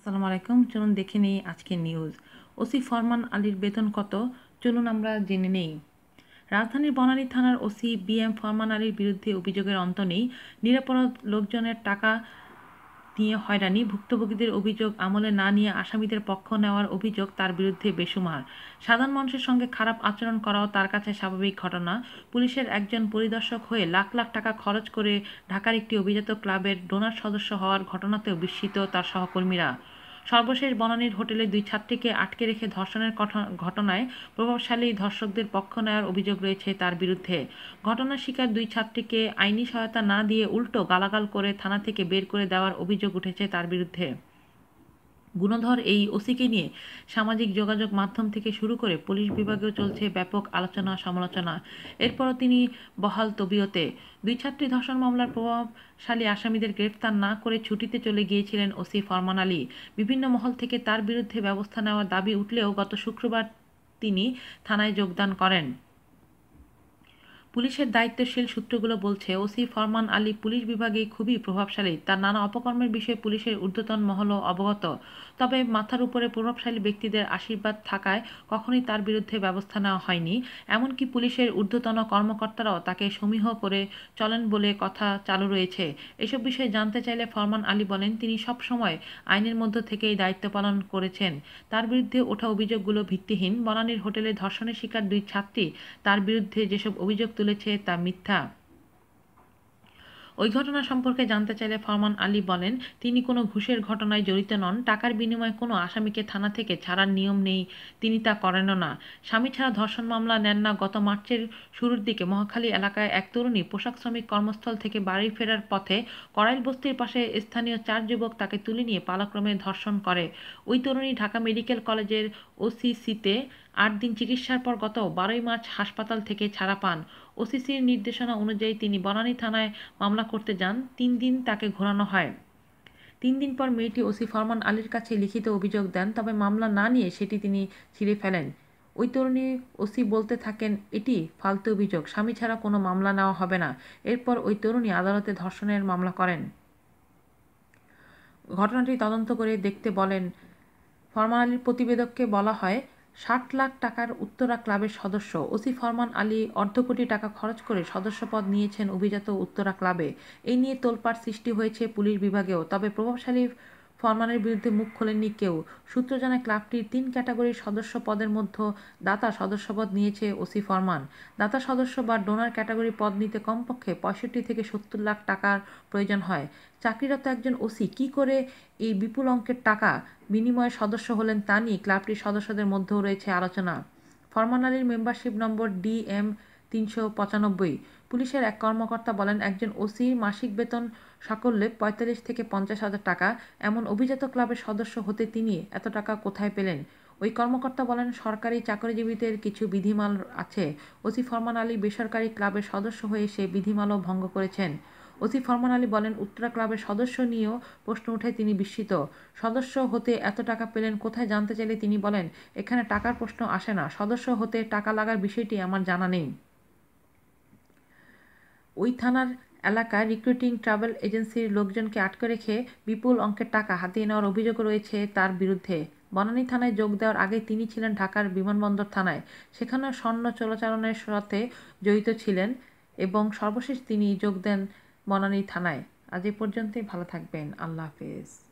আসসালামু আলাইকুম। চলুন দেখে নিই আজকের নিউজ ওসি ফরমান আলীর বেতন কত? চলুন আমরা জেনে নেই। রাজধানীর বনানী থানার ওসি বি এম ফরমান আলীর বিরুদ্ধে অভিযোগের অন্ত নেই। নিরাপরাধ লোকজনের টাকা নিয়ে হয়রানি। ভুক্তভোগীদের অভিযোগ, আমলে না নিয়ে আসামিদের পক্ষ নেওয়ার অভিযোগ তার বিরুদ্ধে বেসুমার। সাধারণ মানুষের সঙ্গে খারাপ আচরণ করাও তার কাছে স্বাভাবিক ঘটনা। পুলিশের একজন পরিদর্শক হয়ে লাখ লাখ টাকা খরচ করে ঢাকার একটি অভিজাত ক্লাবের ডোনার সদস্য হওয়ার ঘটনাতেও বিস্মিত তার সহকর্মীরা। সর্বশেষ বনানীর হোটেলে দুই ছাত্রীকে আটকে রেখে ধর্ষণের ঘটনায় প্রভাবশালী ধর্ষকদের পক্ষ নেওয়ার অভিযোগ রয়েছে তার বিরুদ্ধে। ঘটনার শিকার দুই ছাত্রীকে আইনি সহায়তা না দিয়ে উল্টো গালাগাল করে থানা থেকে বের করে দেওয়ার অভিযোগ উঠেছে তার বিরুদ্ধে। গুণধর এই ওসিকে নিয়ে সামাজিক যোগাযোগ মাধ্যম থেকে শুরু করে পুলিশ বিভাগেও চলছে ব্যাপক আলোচনা সমালোচনা। এরপরও তিনি বহাল তবিয়তে। দুই ছাত্রী ধর্ষণ মামলার প্রভাবশালী আসামিদের গ্রেফতার না করে ছুটিতে চলে গিয়েছিলেন ওসি ফরমান আলী। বিভিন্ন মহল থেকে তার বিরুদ্ধে ব্যবস্থা নেওয়ার দাবি উঠলেও গত শুক্রবার তিনি থানায় যোগদান করেন। পুলিশের দায়িত্বশীল সূত্রগুলো বলছে, ওসি ফরমান আলী পুলিশ বিভাগে খুবই প্রভাবশালী। তার নানা অপকর্মের বিষয়ে পুলিশের ঊর্ধ্বতন মহলও অবগত। তবে মাথার উপরে প্রভাবশালী ব্যক্তিদের আশীর্বাদ থাকায় কখনোই তার বিরুদ্ধে ব্যবস্থা নেওয়া হয়নি। এমনকি পুলিশের ঊর্ধ্বতন কর্মকর্তারাও তাকে সমীহ করে চলেন বলে কথা চালু রয়েছে। এসব বিষয়ে জানতে চাইলে ফরমান আলী বলেন, তিনি সব সময় আইনের মধ্য থেকেই দায়িত্ব পালন করেছেন। তার বিরুদ্ধে ওঠা অভিযোগগুলো ভিত্তিহীন। বনানীর হোটেলে ধর্ষণের শিকার দুই ছাত্রী। তার বিরুদ্ধে যেসব অভিযোগ তুলেছে তা মিথ্যা। ওই ঘটনা সম্পর্কে জানতে চাইলে ফরমান আলী বলেন, তিনি কোনো ঘুষের ঘটনায় জড়িত নন, টাকার বিনিময়ে কোনো আসামিকে থানা থেকে ছাড়ার নিয়ম নেই, তিনি তা করেনও না। স্বামী ছাড়া ধর্ষণ মামলা নেন না, গত মার্চের শুরুর দিকে মহাখালী এলাকায় এক তরুণী পোশাক শ্রমিক কর্মস্থল থেকে বাড়ি ফেরার পথে করাইল বস্তির পাশে স্থানীয় চার যুবক তাকে তুলে নিয়ে পালাক্রমে ধর্ষণ করে। ওই তরুণী ঢাকা মেডিকেল কলেজের ওসিসিতে আট দিন চিকিৎসার পর গত বারোই মার্চ হাসপাতাল থেকে ছাড়া পান। ওসিসির নির্দেশনা অনুযায়ী তিনি বনানী থানায় মামলা করতে যান। তিন দিন তাকে ঘোরানো হয়। তিন দিন পর মেয়েটি ওসি ফরমান আলীর কাছে লিখিত অভিযোগ দেন, তবে মামলা না নিয়ে সেটি তিনি ছিঁড়ে ফেলেন। ওই তরুণী ওসি বলতে থাকেন, এটি ফালতু অভিযোগ, স্বামী ছাড়া কোনো মামলা নেওয়া হবে না। এরপর ওই তরুণী আদালতে ধর্ষণের মামলা করেন। ঘটনাটি তদন্ত করে দেখতে বলেন, ফরমান আলীর প্রতিবেদককে বলা হয় ষাট লাখ টাকার উত্তরা ক্লাবের সদস্য ওসি ফরমান আলী অর্ধ কোটি টাকা খরচ করে সদস্যপদ নিয়েছেন অভিজাত উত্তরা ক্লাবে। এ নিয়ে তোলপাড় সৃষ্টি হয়েছে পুলিশ বিভাগেও, তবে প্রভাবশালী ফরমানের বিরুদ্ধে মুখ খোলেননি কেউ। সূত্র জানায়, ক্লাবটির তিন ক্যাটাগরির সদস্য পদের মধ্যে দাতা সদস্যপদ নিয়েছে ওসি ফরমান। দাতা সদস্য বা ডোনার ক্যাটাগরি পদ নিতে কমপক্ষে পঁয়ষট্টি থেকে সত্তর লাখ টাকার প্রয়োজন হয়। চাকরিরত একজন ওসি কি করে এই বিপুল অঙ্কের টাকা বিনিময়ে সদস্য হলেন তা নিয়ে ক্লাবটির সদস্যদের মধ্যেও রয়েছে আলোচনা। ফরমান আলীর মেম্বারশিপ নম্বর ডি এম তিনশো পঁচানব্বই। পুলিশের এক কর্মকর্তা বলেন, একজন ওসির মাসিক বেতন সাকল্যে পঁয়তাল্লিশ থেকে পঞ্চাশ হাজার টাকা। এমন অভিজাত ক্লাবের সদস্য হতে তিনি এত টাকা কোথায় পেলেন? ওই কর্মকর্তা বলেন, সরকারি চাকরিজীবীদের কিছু বিধিমাল আছে। ওসি ফরমান আলী বেসরকারি ক্লাবের সদস্য হয়ে সে বিধিমালও ভঙ্গ করেছেন। ওসি ফরমান আলী বলেন, উত্তরা ক্লাবের সদস্য নিয়েও প্রশ্ন উঠে তিনি বিস্মিত। সদস্য হতে এত টাকা পেলেন কোথায় জানতে চাইলে তিনি বলেন, এখানে টাকার প্রশ্ন আসে না। সদস্য হতে টাকা লাগার বিষয়টি আমার জানা নেই। ওই থানার এলাকায় রিক্রুটিং ট্রাভেল এজেন্সির লোকজনকে আটকে রেখে বিপুল অঙ্কের টাকা হাতিয়ে নেওয়ার অভিযোগ রয়েছে তার বিরুদ্ধে। বনানী থানায় যোগ দেওয়ার আগে তিনি ছিলেন ঢাকার বিমানবন্দর থানায়। সেখানে স্বর্ণ চোরাচালানের সাথে জড়িত ছিলেন এবং সর্বশেষ তিনি যোগ দেন বনানী থানায়। আজ এ পর্যন্তই, ভালো থাকবেন। আল্লাহ হাফেজ।